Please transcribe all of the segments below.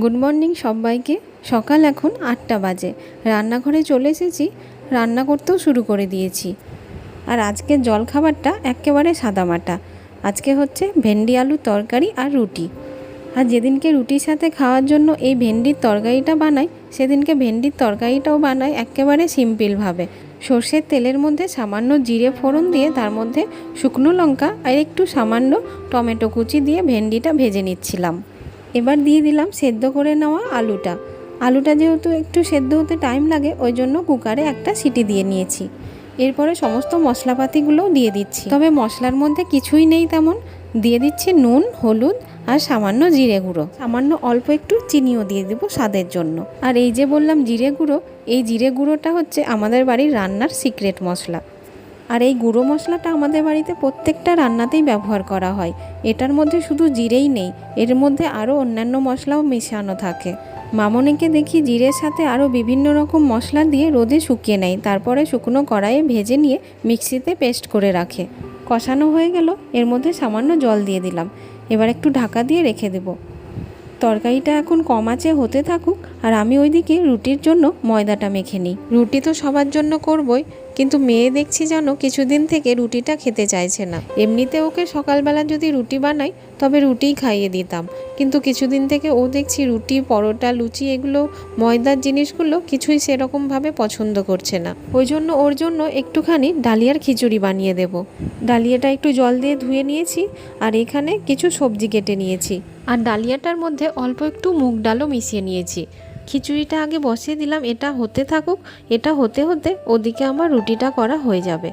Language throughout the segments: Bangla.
গুড মর্নিং সবাইকে। সকাল এখন আটটা বাজে। রান্নাঘরে চলে এসেছি। রান্না করতেও শুরু করে দিয়েছি। আর আজকের জলখাবারটা একেবারে সাদামাটা আজকে হচ্ছে ভেন্ডি আলু তরকারি আর রুটি। আর যেদিনকে রুটির সাথে খাওয়ার জন্য এই ভেন্ডির তরকারিটা বানাই, সেদিনকে ভেন্ডির তরকারিটাও বানাই একেবারে সিম্পলভাবে সর্ষের তেলের মধ্যে সামান্য জিরে ফোড়ন দিয়ে তার মধ্যে শুকনো লঙ্কা আর একটু সামান্য টমেটো কুচি দিয়ে ভেন্ডিটা ভেজে নিচ্ছিলাম। এবার দিয়ে দিলাম সেদ্ধ করে নেওয়া আলুটা। আলুটা যেহেতু একটু সেদ্ধ হতে টাইম লাগে, ওই জন্য কুকারে একটা সিটি দিয়ে নিয়েছি। এরপরে সমস্ত মশলাপাতিগুলোও দিয়ে দিচ্ছি। তবে মশলার মধ্যে কিছুই নেই তেমন। দিয়ে দিচ্ছি নুন, হলুদ আর সামান্য জিরে গুঁড়ো। সামান্য অল্প একটু চিনিও দিয়ে দেবো স্বাদের জন্য। আর এই যে বললাম জিরে গুঁড়ো, এই জিরে গুঁড়োটা হচ্ছে আমাদের বাড়ির রান্নার সিক্রেট মশলা। আর এই গুঁড়ো মশলাটা আমাদের বাড়িতে প্রত্যেকটা রান্নাতেই ব্যবহার করা হয়। এটার মধ্যে শুধু জিরেই নেই, এর মধ্যে আরও অন্যান্য মশলাও মেশানো থাকে। মামনিকে দেখি জিরের সাথে আরও বিভিন্ন রকম মশলা দিয়ে রোদে শুকিয়ে নেয়, তারপরে শুকনো কড়াইয়ে ভেজে নিয়ে মিক্সিতে পেস্ট করে রাখে। কষানো হয়ে গেল, এর মধ্যে সামান্য জল দিয়ে দিলাম। এবার একটু ঢাকা দিয়ে রেখে দেবো। তরকারিটা এখন কম আছে হতে থাকুক, আর আমি ওইদিকে রুটির জন্য ময়দাটা মেখে নিই। রুটি তো সবার জন্য করবই কিন্তু মেয়ে দেখছি যেন কিছুদিন থেকে রুটিটা খেতে চাইছে না। এমনিতে ওকে সকালবেলা যদি রুটি বানাই, তবে রুটিই খাইয়ে দিতাম। কিন্তু কিছুদিন থেকে ও দেখছি রুটি, পরোটা, লুচি এগুলো, ময়দার জিনিসগুলো কিছুই সেরকমভাবে পছন্দ করছে না। ওই জন্য ওর জন্য একটুখানি ডালিয়ার খিচুড়ি বানিয়ে দেব। ডালিয়াটা একটু জল দিয়ে ধুয়ে নিয়েছি আর এখানে কিছু সবজি কেটে নিয়েছি। আর ডালিয়াটার মধ্যে অল্প একটু মুগ ডালও মিশিয়ে নিয়েছি। খিচুড়িটা আগে বসিয়ে দিলাম, এটা হতে থাকুক, এটা হতে হতে ওদিকে আমার রুটিটা করা হয়ে যাবে।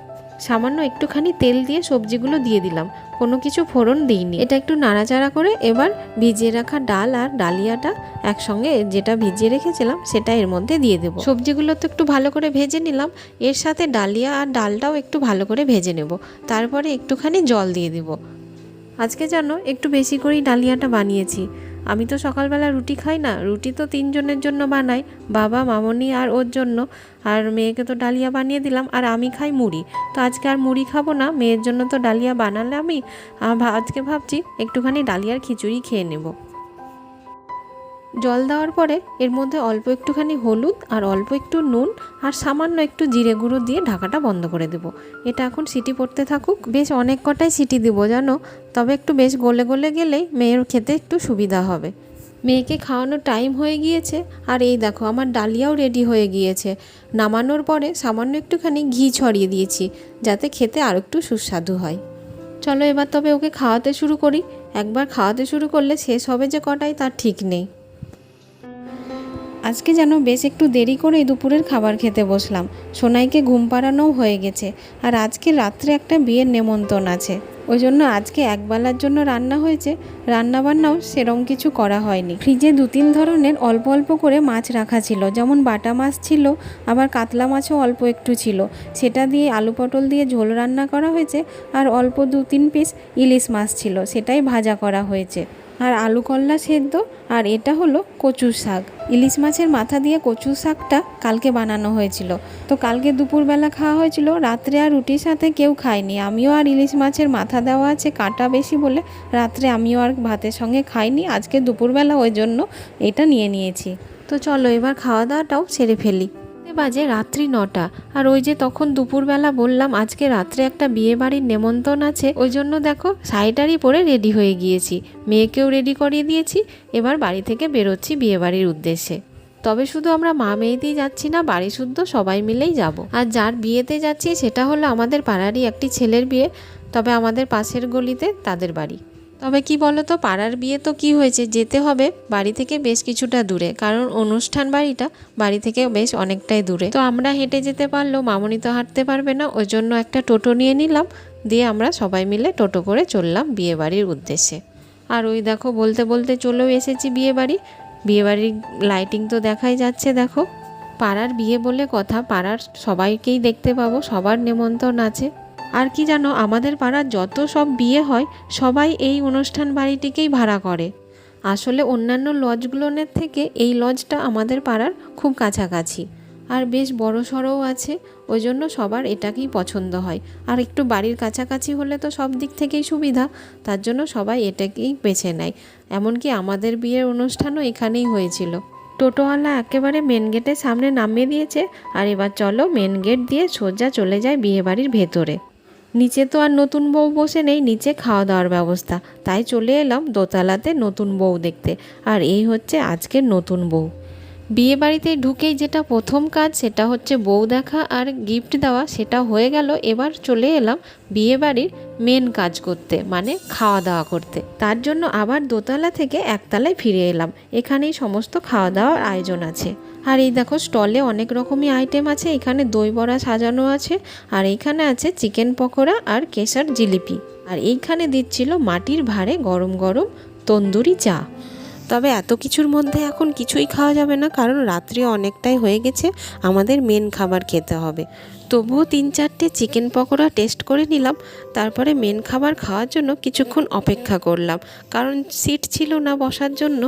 সামান্য একটুখানি তেল দিয়ে সবজিগুলো দিয়ে দিলাম, কোনো কিছু ফোড়ন দিইনি। এটা একটু নাড়াচাড়া করে এবার ভিজিয়ে রাখা ডাল আর ডালিয়াটা একসঙ্গে যেটা ভিজিয়ে রেখেছিলাম, সেটা এর মধ্যে দিয়ে দেবো। সবজিগুলো তো একটু ভালো করে ভেজে নিলাম, এর সাথে ডালিয়া আর ডালটাও একটু ভালো করে ভেজে নেব। তারপরে একটুখানি জল দিয়ে দিব। আজকে জানো একটু বেশি করেই ডালিয়াটা বানিয়েছি। আমি তো সকালবেলা রুটি খাই না, রুটি তো তিনজনের জন্য বানাই, বাবা, মামনি আর ওর জন্য। আর মেয়েকে তো ডালিয়া বানিয়ে দিলাম, আর আমি খাই মুড়ি। তো আজকে আর মুড়ি খাব না, মেয়ের জন্য তো ডালিয়া বানালে আমি আজকে ভাবছি একটুখানি ডালিয়ার খিচুড়ি খেয়ে নেব। জল দেওয়ার পরে এর মধ্যে অল্প একটুখানি হলুদ আর অল্প একটু নুন আর সামান্য একটু জিরে গুঁড়ো দিয়ে ঢাকাটা বন্ধ করে দেবো। এটা এখন সিটি পড়তে থাকুক। বেশ অনেক কটাই সিটি দেবো, জানো? তবে একটু বেশ গলে গলে গেলেই মেয়ের খেতে একটু সুবিধা হবে। মেয়েকে খাওয়ানোর টাইম হয়ে গিয়েছে আর এই দেখো, আমার ডালিয়াও রেডি হয়ে গিয়েছে। নামানোর পরে সামান্য একটুখানি ঘি ছড়িয়ে দিয়েছি, যাতে খেতে আর একটু সুস্বাদু হয়। চলো এবার তবে ওকে খাওয়াতে শুরু করি। একবার খাওয়াতে শুরু করলে শেষ হবে যে কটাই তার ঠিক নেই। আজকে যেন বেশ একটু দেরি করেই দুপুরের খাবার খেতে বসলাম। সোনাইকে ঘুম পাড়ানোও হয়ে গেছে আর আজকে রাত্রে একটা বিয়ের নেমন্তন্ন আছে। ওই জন্য আজকে একবেলার জন্য রান্না হয়েছে। রান্না বান্নাও সেরম কিছু করা হয়নি। ফ্রিজে দু তিন ধরনের অল্প অল্প করে মাছ রাখা ছিল। যেমন বাটা মাছ ছিল, আবার কাতলা মাছও অল্প একটু ছিল। সেটা দিয়ে আলু পটল দিয়ে ঝোল রান্না করা হয়েছে আর অল্প দু তিন পিস ইলিশ মাছ ছিল। সেটাই ভাজা করা হয়েছে। আর আলু কল্লা সেদ্ধ আর এটা হলো কচু শাক। ইলিশ মাছের মাথা দিয়ে কচু শাকটা কালকে বানানো হয়েছিল। তো কালকে দুপুরবেলা খাওয়া হয়েছিল, রাত্রে আর রুটির সাথে কেউ খায়নি। আমিও আর ইলিশ মাছের মাথা দেওয়া আছে কাটা বেশি বলে রাত্রে আমিও আর ভাতের সঙ্গে খাইনি, আজকে দুপুরবেলা ওই জন্য এটা নিয়ে নিয়েছি। তো চলো এবার খাওয়া দাওয়াটাও সেরে ফেলি। বাজে রাত্রি নটা, আর ওই যে তখন দুপুরবেলা বললাম, আজকে রাত্রে একটা বিয়ে বাড়ির নেমন্তণ আছে, ওই জন্য দেখো শাড়িটারি পরে রেডি হয়ে গিয়েছি। মেয়েকেও রেডি করিয়ে দিয়েছি, এবার বাড়ি থেকে বেরোচ্ছি বিয়ে বাড়ির উদ্দেশ্যে। তবে শুধু আমরা মা মেয়েতেই যাচ্ছি না, বাড়ি শুদ্ধ সবাই মিলেই যাব। আর যার বিয়েতে যাচ্ছি, সেটা হলো আমাদের পাড়ারই একটি ছেলের বিয়ে, তবে আমাদের পাশের গলিতে তাদের বাড়ি। তবে কি বলো তো পাড়ার বিয়ে তো কি হয়েছে, যেতে হবে। বাড়ি থেকে বেশ কিছুটা দূরে, কারণ অনুষ্ঠান বাড়িটা বাড়ি থেকে বেশ অনেকটাই দূরে। তো আমরা হেঁটে যেতে পারলেও মামনি তো হাঁটতে পারবে না, ওই জন্য একটা টোটো নিয়ে নিলাম, দিয়ে আমরা সবাই মিলে টোটো করে চললাম বিয়ে বাড়ির উদ্দেশ্যে। আর ওই দেখো, বলতে বলতে চলেও এসেছি বিয়ে বাড়ি বিয়ে বাড়ির লাইটিং তো দেখাই যাচ্ছে, দেখো। পাড়ার বিয়ে বলে কথা, পাড়ার সবাইকেই দেখতে পাবো, সবার নেমন্তন্ন আছে। আর কি জানো, আমাদের পাড়ার যত সব বিয়ে হয়, সবাই এই অনুষ্ঠান বাড়িটিকেই ভাড়া করে। আসলে অন্যান্য লজগুলোনের থেকে এই লজটা আমাদের পাড়ার খুব কাছাকাছি। আর বেশ বড় সড়ও আছে ওই জন্য সবার এটাকেই পছন্দ হয়। আর একটু বাড়ির কাছাকাছি হলে তো সব দিক থেকেই সুবিধা, তার জন্য সবাই এটাকেই বেছে নেয়। এমনকি আমাদের বিয়ের অনুষ্ঠানও এখানেই হয়েছিল। টোটোওয়ালা একেবারে মেন গেটের সামনে নামিয়ে দিয়েছে, আর এবার চলো মেন গেট দিয়ে সোজা চলে যায় বিয়েবাড়ির ভেতরে। নিচে তো আর নতুন বউ বসে নেই, নিচে খাওয়া দাওয়ার ব্যবস্থা। তাই চলে এলাম দোতলাতে নতুন বউ দেখতে। আর এই হচ্ছে আজকের নতুন বউ। বিয়ে বাড়িতে ঢুকেই যেটা প্রথম কাজ, সেটা হচ্ছে বউ দেখা আর গিফট দেওয়া, সেটা হয়ে গেল। এবার চলে এলাম বিয়ে বাড়ির মেন কাজ করতে মানে খাওয়া দাওয়া করতে। তার জন্য আবার দোতলা থেকে একতলায় ফিরে এলাম। এখানেই সমস্ত খাওয়া দাওয়ার আয়োজন আছে। আর এই দেখো স্টলে অনেক রকমই আইটেম আছে। এখানে দই বড়া সাজানো আছে। আর এইখানে আছে চিকেন পকোড়া আর কেশর জিলিপি। আর এইখানে দিচ্ছিল মাটির ভাঁড়ে গরম গরম তন্দুরি চা। তবে এত কিছুর মধ্যে এখন কিছুই খাওয়া যাবে না, কারণ রাত্রি অনেকটাই হয়ে গেছে, আমাদের মেন খাবার খেতে হবে। তবুও তিন চারটে চিকেন পকোড়া টেস্ট করে নিলাম, তারপরে মেন খাবার খাওয়ার জন্য কিছুক্ষণ অপেক্ষা করলাম, কারণ সিট ছিল না বসার জন্য।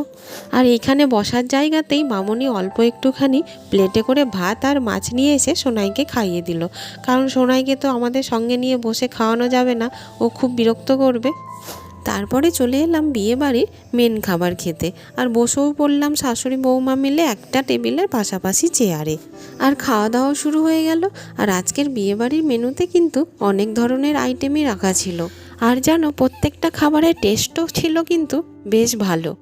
আর এখানে বসার জায়গাতেই মামনি অল্প একটুখানি প্লেটে করে ভাত আর মাছ নিয়ে এসে সোনাইকে খাইয়ে দিল, কারণ সোনাইকে তো আমাদের সঙ্গে নিয়ে বসে খাওয়ানো যাবে না, ও খুব বিরক্ত করবে। তারপরে চলে এলাম বিয়ে বাড়ির মেন খাবার খেতে। আর বসেও পড়লাম শাশুড়ি বৌমা মিলে একটা টেবিলের পাশাপাশি চেয়ারে। আর খাওয়া দাওয়া শুরু হয়ে গেল, আর আজকের বিয়ে বাড়ির মেনুতে কিন্তু অনেক ধরনের আইটেমই রাখা ছিল। আর জানো, প্রত্যেকটা খাবারের টেস্টও ছিল কিন্তু বেশ ভালো।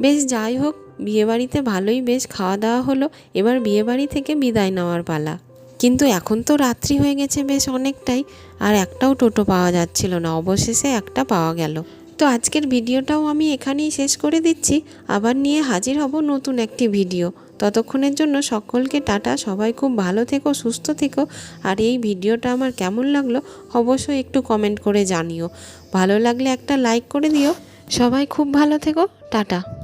বেশ যাই হোক, বিয়েবাড়িতে ভালোই বেশ খাওয়া দাওয়া হলো, এবার বিয়েবাড়ি থেকে বিদায় নেওয়ার পালা। কিন্তু এখন তো রাত্রি হয়ে গেছে বেশ অনেকটাই, আর একটাও টোটো পাওয়া যাচ্ছিল না, অবশেষে একটা পাওয়া গেল। তো আজকের ভিডিওটাও আমি এখানেই শেষ করে দিচ্ছি। আবার নিয়ে হাজির হব নতুন একটি ভিডিও। ততক্ষণের জন্য সকলকে টাটা, সবাই খুব ভালো থেকো, সুস্থ থেকো। আর এই ভিডিওটা আমার কেমন লাগল অবশ্যই একটু কমেন্ট করে জানিও। ভালো লাগলে একটা লাইক করে দিও। সবাই খুব ভালো থেকো, টাটা।